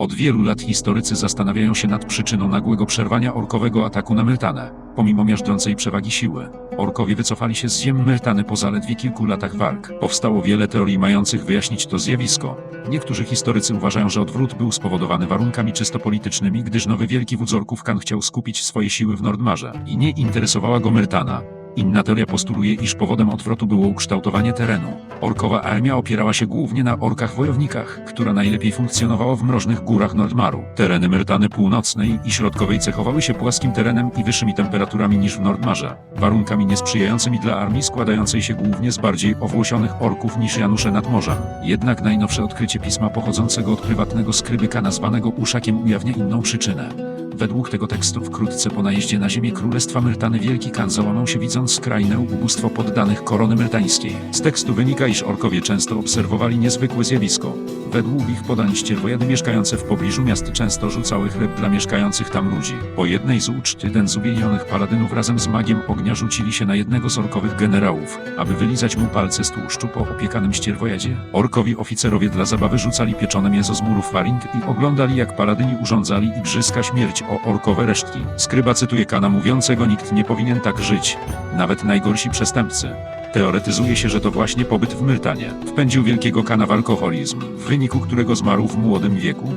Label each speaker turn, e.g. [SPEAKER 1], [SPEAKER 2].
[SPEAKER 1] Od wielu lat historycy zastanawiają się nad przyczyną nagłego przerwania orkowego ataku na Myrtanę. Pomimo miażdżącej przewagi siły, orkowie wycofali się z ziem Myrtany po zaledwie kilku latach walk. Powstało wiele teorii mających wyjaśnić to zjawisko. Niektórzy historycy uważają, że odwrót był spowodowany warunkami czysto politycznymi, gdyż nowy wielki wódz orków Kan chciał skupić swoje siły w Nordmarze i nie interesowała go Myrtana. Inna teoria postuluje, iż powodem odwrotu było ukształtowanie terenu. Orkowa armia opierała się głównie na orkach wojownikach, która najlepiej funkcjonowała w mrożnych górach Nordmaru. Tereny Myrtany północnej i środkowej cechowały się płaskim terenem i wyższymi temperaturami niż w Nordmarze. Warunkami niesprzyjającymi dla armii składającej się głównie z bardziej owłosionych orków niż Janusze nad morzem. Jednak najnowsze odkrycie pisma pochodzącego od prywatnego skrybyka nazwanego Uszakiem ujawnia inną przyczynę. Według tego tekstu wkrótce po najeździe na ziemię Królestwa Myrtany Wielki Kan załamał się widząc skrajne ubóstwo poddanych korony myrtańskiej. Z tekstu wynika, iż orkowie często obserwowali niezwykłe zjawisko. Według ich podań ścierwojady mieszkające w pobliżu miast często rzucały chleb dla mieszkających tam ludzi. Po jednej z uczt jeden z uwięzionych paladynów razem z magiem ognia rzucili się na jednego z orkowych generałów, aby wylizać mu palce z tłuszczu po opiekanym ścierwojadzie. Orkowi oficerowie dla zabawy rzucali pieczone mięso z murów Faring i oglądali jak paladyni urządzali igrzyska śmierć o orkowe resztki. Skryba cytuje Kana mówiącego nikt nie powinien tak żyć, nawet najgorsi przestępcy. Teoretyzuje się, że to właśnie pobyt w Myrtanie wpędził wielkiego Kana w alkoholizm, w wyniku którego zmarł w młodym wieku.